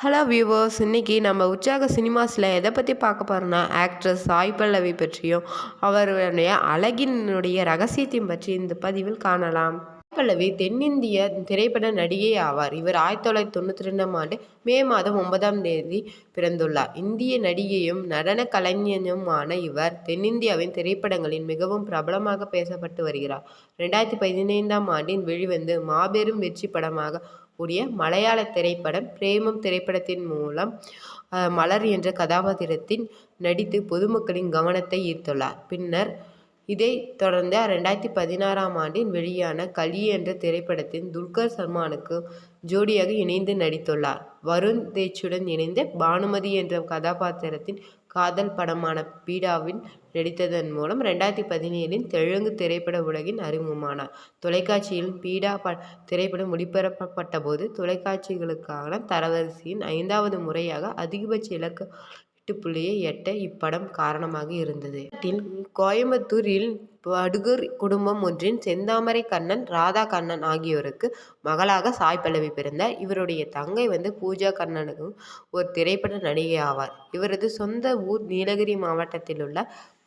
Hello viewers இன்னைக்கு நம்ம உற்சாக சினிமாஸில் எதை பற்றி பார்க்க போகிறோன்னா ஆக்ட்ரஸ் சாய் பல்லவி பற்றியும் அவருடைய அழகினுடைய ரகசியத்தையும் பற்றி இந்த பதிவில் காணலாம். பல்லவி தென்னிந்திய திரைப்பட நடிகை ஆவார். இவர் ஆயிரத்தி தொள்ளாயிரத்தி தொண்ணூற்றி ரெண்டாம் ஆண்டு மே மாதம் ஒன்பதாம் தேதி பிறந்துள்ளார். இந்திய நடிகையும் நடன கலைஞனுமான இவர் தென்னிந்தியாவின் திரைப்படங்களில் மிகவும் பிரபலமாக பேசப்பட்டு வருகிறார். ரெண்டாயிரத்தி பதினைந்தாம் ஆண்டின் வெளிவந்து மாபெரும் வெற்றி படமாக கூடிய மலையாள திரைப்படம் பிரேமம் திரைப்படத்தின் மூலம் மலர் என்ற கதாபாத்திரத்தின் நடித்து பொதுமக்களின் கவனத்தை ஈர்த்துள்ளார். பின்னர் இதைத் தொடர்ந்து ரெண்டாயிரத்தி பதினாறாம் ஆண்டில் வெளியான கலி என்ற திரைப்படத்தில் துல்கர் சல்மானுக்கு ஜோடியாக இணைந்து நடித்துள்ளார். வருண் தேச்சுடன் இணைந்து பானுமதி என்ற கதாபாத்திரத்தின் காதல் படமான பீடாவில் நடித்ததன் மூலம் ரெண்டாயிரத்தி பதினேழில் தெலுங்கு திரைப்பட உலகின் அறிமுகமானார். தொலைக்காட்சியில் பீடா ப திரைப்படம் ஒளிபரப்பப்பட்ட போது தொலைக்காட்சிகளுக்கான தரவரிசையின் ஐந்தாவது முறையாக அதிகபட்ச இலக்கு எட்டு புள்ளியை எட்ட இப்படம் காரணமாக இருந்தது. கோயம்புத்தூரில் வடுகூர் குடும்பம் ஒன்றின் செந்தாமரை கண்ணன் ராதா கண்ணன் ஆகியோருக்கு மகளாக சாய் பல்லவி பிறந்தார். இவருடைய தங்கை வந்து பூஜா கண்ணனுக்கும் ஒரு திரைப்பட நடிகை ஆவார். இவரது சொந்த ஊர் நீலகிரி மாவட்டத்தில் உள்ள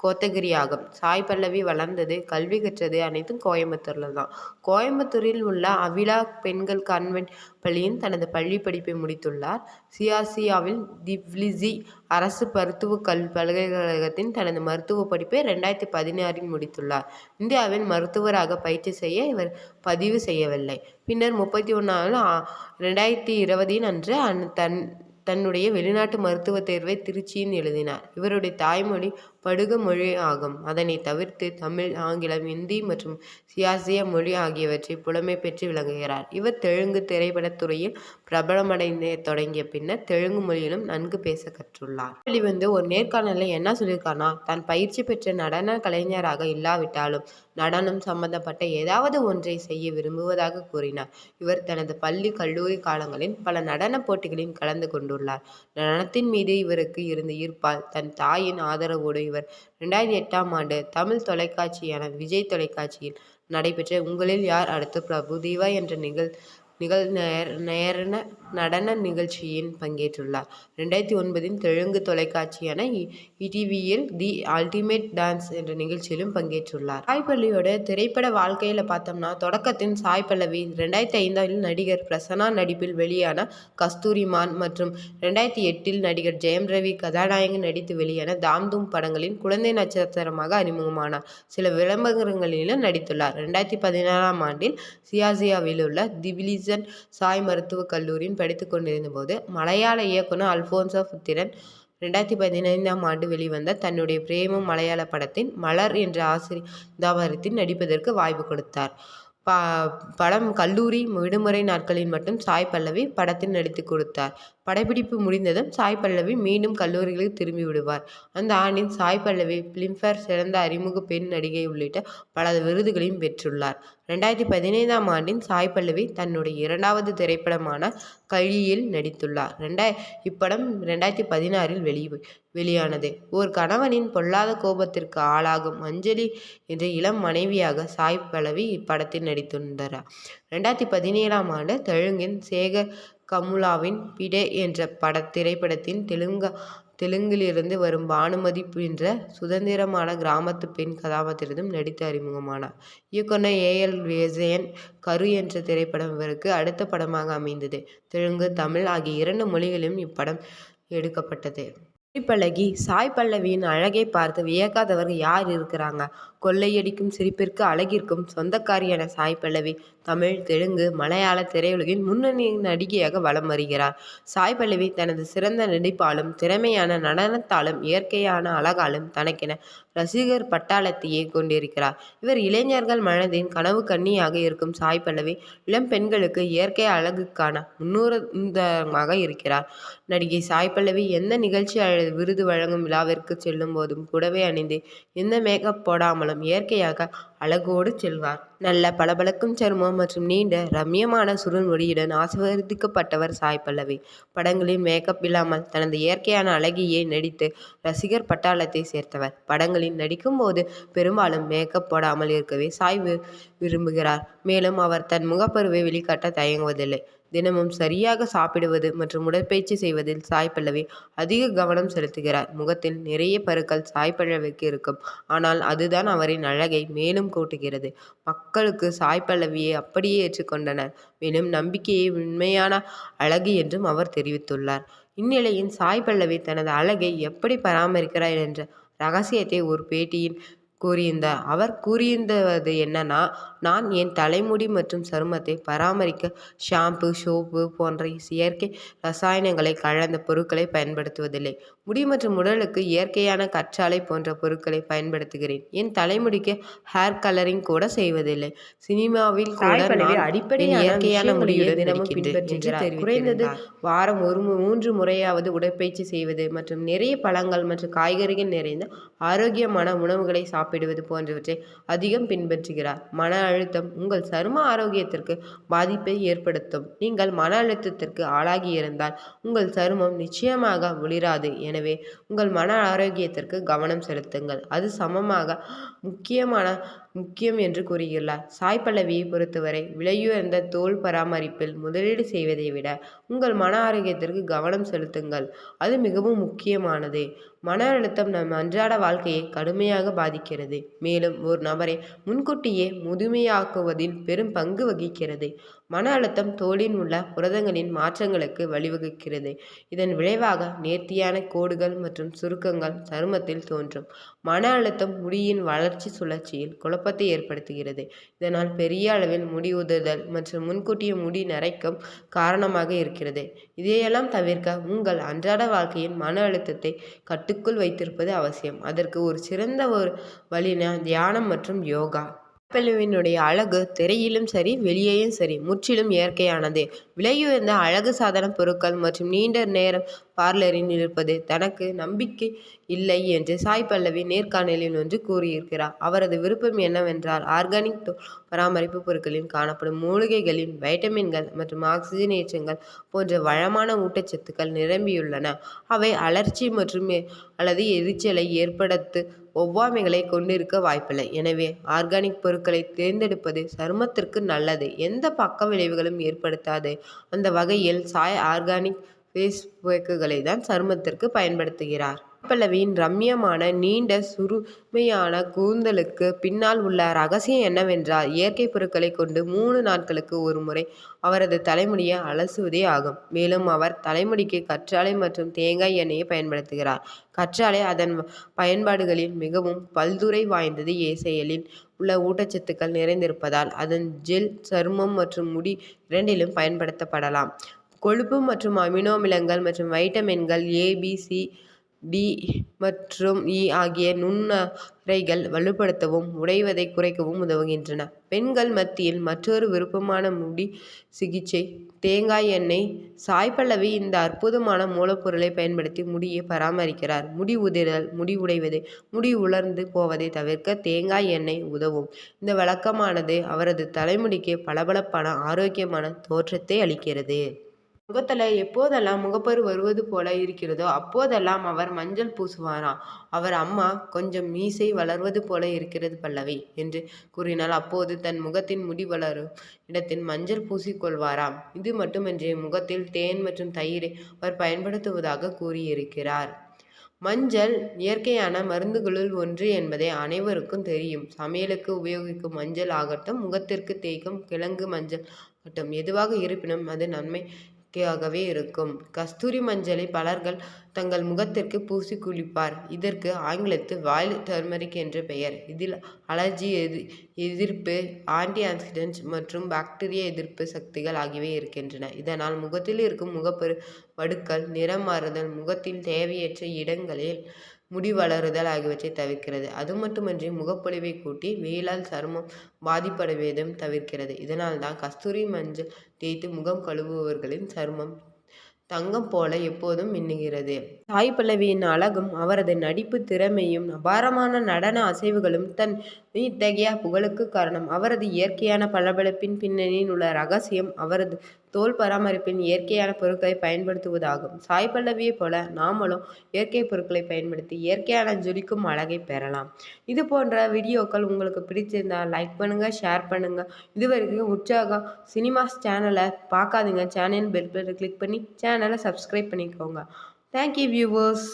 கோத்தகிரி ஆகும் சாய் பல்லவி வளர்ந்தது கல்வி கற்றது அனைத்தும் கோயம்புத்தூரில் தான். கோயம்புத்தூரில் உள்ள அவிலா பெண்கள் கான்வென்ட் பள்ளியின் தனது பள்ளி படிப்பை முடித்துள்ளார். சியாசியாவில் திவ்லிசி அரசு மருத்துவ கல் பல்கலைக்கழகத்தின் தனது மருத்துவ படிப்பை ரெண்டாயிரத்தி பதினாறில் முடித்துள்ளார். இந்தியாவில் மருத்துவராக பயிற்சி செய்ய இவர் பதிவு செய்யவில்லை. பின்னர் முப்பத்தி ஒன்றாவது ரெண்டாயிரத்தி இருபதின் அன்று தன் தன்னுடைய வெளிநாட்டு மருத்துவத் தேர்வை திருச்சியில் எழுதினார். இவருடைய தாய்மொழி படுக மொழி ஆகும். அதனை தவிர்த்து தமிழ் ஆங்கிலம் இந்தி மற்றும் சியாசிய மொழி ஆகியவற்றை புலமை பெற்று விளங்குகிறார். இவர் தெலுங்கு திரைப்படத்துறையில் பிரபலமடைந்த தொடங்கிய பின்னர் தெலுங்கு மொழியிலும் நன்கு பேச கற்றுள்ளார். வெளிவந்து ஒரு நேர்காணலில் என்ன சொல்லியிருக்கானா தான் பயிற்சி பெற்ற நடன கலைஞராக இல்லாவிட்டாலும் நடனம் சம்பந்தப்பட்ட ஏதாவது ஒன்றை செய்ய விரும்புவதாக கூறினார். இவர் தனது பள்ளி கல்லூரி காலங்களில் பல நடன போட்டிகளில் கலந்து கொண்டுள்ளார். நடனத்தின் மீது இவருக்கு இருந்த ஈர்ப்பால் தன் தாயின் ஆதரவோடு இவர். ரெண்டாயிரத்தி எட்டாம் ஆண்டு தமிழ் தொலைக்காட்சியான விஜய் தொலைக்காட்சியில் நடைபெற்ற உங்களில் யார் அடுத்து பிரபு தேவா என்ற நிகழ் நிகழ் நேரண நடன நிகழ்ச்சியில் பங்கேற்றுள்ளார். ரெண்டாயிரத்தி ஒன்பதில் தெலுங்கு தொலைக்காட்சியான இடிவியில் தி அல்டிமேட் டான்ஸ் என்ற நிகழ்ச்சியிலும் பங்கேற்றுள்ளார். சாய் பல்லவியோட திரைப்பட வாழ்க்கையில் பார்த்தோம்னா தொடக்கத்தின் சாய் பல்லவி ரெண்டாயிரத்தி ஐந்தாவில் நடிகர் பிரசன்னா நடிப்பில் வெளியான கஸ்தூரிமான் மற்றும் ரெண்டாயிரத்தி எட்டில் நடிகர் ஜெயம் ரவி கதாநாயகன் நடித்து வெளியான தாம் தூம் குழந்தை நட்சத்திரமாக அறிமுகமானார். சில விளம்பரங்களிலும் நடித்துள்ளார். ரெண்டாயிரத்தி பதினாறாம் ஆண்டில் சியாசியாவில் உள்ள திபிலிச கிறிஸ்டன் சாய் மருத்துவக் கல்லூரியில் படித்து கொண்டிருந்த போது மலையாள இயக்குனர் அல்போன்சோ புத்திரன் ரெண்டாயிரத்தி பதினைந்தாம் ஆண்டு வெளிவந்த தன்னுடைய பிரேமம் மலையாள படத்தின் மலர் என்ற ஆசிரியர் தாவரத்தில் நடிப்பதற்கு வாய்ப்பு கொடுத்தார். ப படம் கல்லூரி விடுமுறை நாட்களில் மட்டும் சாய் பல்லவி படத்தில் நடித்து கொடுத்தார். படப்பிடிப்பு முடிந்ததும் சாய் பல்லவி மீண்டும் கல்லூரிகளுக்கு திரும்பி விடுவார். அந்த ஆண்டின் சாய் பல்லவி பிலிம்ஃபேர் சிறந்த அறிமுக பெண் நடிகை உள்ளிட்ட பல விருதுகளையும் பெற்றுள்ளார். ரெண்டாயிரத்தி பதினைந்தாம் ஆண்டின் சாய் பல்லவி தன்னுடைய இரண்டாவது திரைப்படமான கழியில் நடித்துள்ளார். ரெண்டாய் இப்படம் ரெண்டாயிரத்தி பதினாறில் வெளி வெளியானது. ஒரு கணவனின் பொல்லாத கோபத்திற்கு ஆளாகும் அஞ்சலி என்ற இளம் மனைவியாக சாய் பல்லவி இப்படத்தில் நடித்துள்ளார். ரெண்டாயிரத்தி பதினேழாம் ஆண்டு தெலுங்கின் சேகர் கமுலாவின் பிடே என்ற பட திரைப்படத்தின் தெலுங்கா தெலுங்கிலிருந்து வரும் பானுமதி என்ற சுதந்திரமான கிராமத்து பெண் கதாபாத்திரத்திலும் நடித்து அறிமுகமானார். இயக்குனர் ஏ. எல். விஜயன் கரு என்ற திரைப்படம் இவருக்கு அடுத்த படமாக அமைந்தது. தெலுங்கு தமிழ் ஆகிய இரண்டு மொழிகளிலும் இப்படம் எடுக்கப்பட்டது. பழகி சாய் பல்லவியின் அழகை பார்த்து வியக்காதவர் யார் இருக்கிறாங்க? கொள்ளையடிக்கும் சிரிப்பிற்கு அழகிற்கும் சொந்தக்காரியான சாய் பல்லவி தமிழ் தெலுங்கு மலையாள திரையுலகின் முன்னணி நடிகையாக வலம் வருகிறார். சாய் பல்லவி தனது சிறந்த நடிப்பாலும் திறமையான நடனத்தாலும் இயற்கையான அழகாலும் தனக்கென ரசிகர் பட்டாளத்தையே கொண்டிருக்கிறார். இவர் இளைஞர்கள் மனதின் கனவு கன்னியாக இருக்கும் சாய் பல்லவி இளம் பெண்களுக்கு இயற்கை அழகுக்கான முன்னுரமாக இருக்கிறார். நடிகை சாய் பல்லவி எந்த நிகழ்ச்சி விருது வழங்கும் விழாவிற்கு செல்லும் போதும் கூடவே அணிந்து எந்த மேக்கப் போடாமலும் இயற்கையாக அழகோடு செல்வார். நல்ல பளபளக்கும் சருமம் மற்றும் நீண்ட ரம்யமான சுருள்மொழியுடன் ஆசிர்வதிக்கப்பட்டவர் சாய் பல்லவி. படங்களில் மேக்கப் இல்லாமல் தனது இயற்கையான அழகியை நடித்து ரசிகர் பட்டாளத்தை சேர்த்தவர். படங்களில் நடிக்கும்போது பெரும்பாலும் மேக்கப் போடாமல் இருக்கவே சாய் விரும்புகிறார். மேலும் அவர் தன் முகப்பருவை வெளிக்காட்ட தயங்குவதில்லை. தினமும் சரியாக சாப்பிடுவது மற்றும் உடற்பயிற்சி செய்வதில் சாய் பல்லவி அதிக கவனம் செலுத்துகிறார். முகத்தில் நிறைய பருக்கள் சாய் பல்லவிக்கு இருக்கும். ஆனால் அதுதான் அவரின் அழகை மேலும் கூட்டுகிறது. மக்களுக்கு சாய் பல்லவியை அப்படியே ஏற்றுக்கொண்டனர். மேலும் நம்பிக்கையை உண்மையான அழகு என்றும் அவர் தெரிவித்துள்ளார். இந்நிலையில் சாய் பல்லவி தனது அழகை எப்படி பராமரிக்கிறார் என்ற ரகசியத்தை ஒரு பேட்டியில் கூறியிருந்தார். அவர் கூறியிருந்தது என்னன்னா நான் என் தலைமுடி மற்றும் சருமத்தை பராமரிக்க ஷாம்பு சோப்பு போன்ற செயற்கை ரசாயனங்களை கலந்த பொருட்களை பயன்படுத்துவதில்லை முடி மற்றும் உடலுக்கு இயற்கையான கற்றாழை போன்ற பொருட்களை பயன்படுத்துகிறேன் என் தலைமுடிக்கு ஹேர் கலரிங் கூட செய்வதில்லை சினிமாவில் கூட என் இயற்கையான முடியுடன் தினமும். குறைந்தது. வாரம் ஒரு மூன்று முறையாவது உடற்பயிற்சி செய்வது மற்றும் நிறைய பழங்கள் மற்றும் காய்கறிகள் நிறைந்த ஆரோக்கியமான உணவுகளை சாப்பிடுவது போன்றவற்றை அதிகம் பின்பற்றுகிறார் மன அழுத்தம் உங்கள் சரும ஆரோக்கியத்திற்கு பாதிப்பை ஏற்படுத்தும். நீங்கள் மன அழுத்தத்திற்கு ஆளாகி இருந்தால் உங்கள் சருமம் நிச்சயமாக ஒளிராது. எனவே உங்கள் மன ஆரோக்கியத்திற்கு கவனம் செலுத்துங்கள். அது சமமாக முக்கியமான முக்கியம் என்று கூறியுள்ளார். சாய் பல்லவியை பொறுத்தவரை விலையுயர்ந்த தோல் பராமரிப்பில் முதலீடு செய்வதை விட உங்கள் மன ஆரோக்கியத்திற்கு கவனம் செலுத்துங்கள். அது மிகவும் முக்கியமானது. மன அழுத்தம் நம் அன்றாட வாழ்க்கையை கடுமையாக பாதிக்கிறது. மேலும் ஒரு நபரை முன்கூட்டியே முதுமையாக்குவதில் பெரும் பங்கு வகிக்கிறது. மன அழுத்தம் தோலின் உள்ள புரதங்களின் மாற்றங்களுக்கு வழிவகுக்கிறது. இதன் விளைவாக நேர்த்தியான கோடுகள் மற்றும் சுருக்கங்கள் சருமத்தில் தோன்றும். மன அழுத்தம் முடியின் வளர்ச்சி சுழற்சியில் குழப்பத்தை ஏற்படுத்துகிறது. இதனால் பெரிய அளவில் முடி உதறுதல் மற்றும் முன்கூட்டிய முடி நரைக்கும் காரணமாக இருக்கிறது. இதையெல்லாம் தவிர்க்க உங்கள் அன்றாட வாழ்க்கையின் மன அழுத்தத்தை கட்டுக்குள் வைத்திருப்பது அவசியம். அதற்கு ஒரு சிறந்த ஒரு வழினா தியானம் மற்றும் யோகா. ஆப்பிளுவினுடைய அழகு திரையிலும் சரி வெளியேயும் சரி முற்றிலும் இயற்கையானது. விலையுயர்ந்த அழகு சாதன பொருட்கள் மற்றும் நீண்ட நேரம் பார்லரில் இருப்பது தனக்கு நம்பிக்கை இல்லை என்று சாய் பல்லவி நேர்காணலில் ஒன்று கூறியிருக்கிறார். அவரது விருப்பம் என்னவென்றால் ஆர்கானிக் தோல் பராமரிப்பு பொருட்களில் காணப்படும் மூலிகைகளின் வைட்டமின்கள் மற்றும் ஆக்சிஜனேற்றங்கள் போன்ற வளமான ஊட்டச்சத்துக்கள் நிரம்பியுள்ளன. அவை அலர்ச்சி மற்றும் அல்லது எரிச்சலை ஏற்படுத்து ஒவ்வாமைகளை கொண்டிருக்க வாய்ப்பில்லை. எனவே ஆர்கானிக் பொருட்களை தேர்ந்தெடுப்பது சருமத்திற்கு நல்லது. எந்த பக்க விளைவுகளும் ஏற்படுத்தாது. அந்த வகையில் சாய் ஆர்கானிக் ஃபேஸ் பேக்குகளை தான் சருமத்திற்கு பயன்படுத்துகிறார். பல்லவியின் ரம்யமான நீண்ட சுருமையான கூந்தலுக்கு பின்னால் உள்ள ரகசியம் என்னவென்றால் இயற்கை பொருட்களை கொண்டு மூணு நாட்களுக்கு ஒரு முறை அவரது தலைமுடியை அலசுவதே ஆகும். மேலும் அவர் தலைமுடிக்கு கற்றாழை மற்றும் தேங்காய் எண்ணெயை பயன்படுத்துகிறார். கற்றாழை அதன் பயன்பாடுகளில் மிகவும் பல்துறை வாய்ந்தது. ஏசெயலில் உள்ள ஊட்டச்சத்துக்கள் நிறைந்திருப்பதால் அதன் ஜெல் சருமம் மற்றும் முடி இரண்டிலும் பயன்படுத்தப்படலாம். கொழுப்பு மற்றும் அமினோ அமிலங்கள் மற்றும் வைட்டமின்கள் ஏபிசி சி டி மற்றும் இ ஆகிய நுண்ணறைகள் வலுப்படுத்தவும் உடைவதை குறைக்கவும் உதவுகின்றன. பெண்கள் மத்தியில் மற்றொரு விருப்பமான முடி சிகிச்சை தேங்காய் எண்ணெய் சாய்ப்பல்லவி இந்த அற்புதமான மூலப்பொருளை பயன்படுத்தி முடியை பராமரிக்கிறார். முடி உதிரல் முடி உடைவது முடி உலர்ந்து போவதை தவிர்க்க தேங்காய் எண்ணெய் உதவும். இந்த வழக்கமானது அவரது தலைமுடிக்கு பளபளப்பான ஆரோக்கியமான தோற்றத்தை அளிக்கிறது. முகத்தில் எப்போதெல்லாம் முகப்பரு வருவது போல இருக்கிறதோ அப்போதெல்லாம் அவர் மஞ்சள் பூசுவாராம். அவர் அம்மா கொஞ்சம் மீசை வளர்வது போல இருக்கிறது பல்லவி என்று கூறினால் அப்போது தன் முகத்தின் முடி வளரும் இடத்தில் மஞ்சள் பூசிக்கொள்வாராம். இது மட்டுமின்றி முகத்தில் தேன் மற்றும் தயிரை அவர் பயன்படுத்துவதாக கூறியிருக்கிறார். மஞ்சள் இயற்கையான மருந்துகளுள் ஒன்று என்பதை அனைவருக்கும் தெரியும். சமையலுக்கு உபயோகிக்கும் மஞ்சள் ஆகட்டும் முகத்திற்கு தேய்க்கும் கிழங்கு மஞ்சள் ஆகட்டும். எதுவாக இருப்பினும் அது நன்மை ஆகவே இருக்கும். கஸ்தூரி மஞ்சளை பலர்கள் தங்கள் முகத்திற்கு பூசி குளிப்பார். இதற்கு ஆங்கிலத்தில் வாயில் டர்மரிக் என்ற பெயர். இதில் அலர்ஜி எதி எதிர்ப்பு ஆன்டி ஆக்சிடென்ட்ஸ் மற்றும் பாக்டீரியா எதிர்ப்பு சக்திகள் ஆகியவை இருக்கின்றன. இதனால் முகத்தில் இருக்கும் முகப்பரு வடுக்கள் நிறம் மாறுதல் முகத்தில் தேவையற்ற இடங்களில் முடி வளருதல் ஆகியவற்றை தவிர்க்கிறது. அது மட்டுமன்றி முகப்பொலிவை கூட்டி வெயிலால் சருமம் பாதிப்படைவதும் தவிர்க்கிறது. இதனால்தான் கஸ்தூரி மஞ்சள் தேய்த்து முகம் கழுவுபவர்களின் சருமம் தங்கம் போல எப்போதும் மின்னுகிறது. சாய் பல்லவியின் அழகும் அவரது நடிப்பு திறமையும் அபாரமான நடன அசைவுகளும் தன் இத்தகைய புகழுக்கு காரணம். அவரது இயற்கையான பளபளப்பின் பின்னணியில் உள்ள ரகசியம் அவரது தோல் பராமரிப்பின் இயற்கையான பொருட்களை பயன்படுத்துவதாகும். சாய் பல்லவியை போல நாமளும் இயற்கை பொருட்களை பயன்படுத்தி இயற்கையான ஜொலிக்கும் அழகை பெறலாம். இது போன்ற வீடியோக்கள் உங்களுக்கு பிடிச்சிருந்தால் லைக் பண்ணுங்கள் ஷேர் பண்ணுங்கள் இது வரைக்கும் உற்சாகம் சினிமாஸ் சேனலை பார்க்காதீங்க. சேனல் பெல் பட்டனை கிளிக் பண்ணி சேனலை சப்ஸ்கிரைப் பண்ணிக்கோங்க. Thank you viewers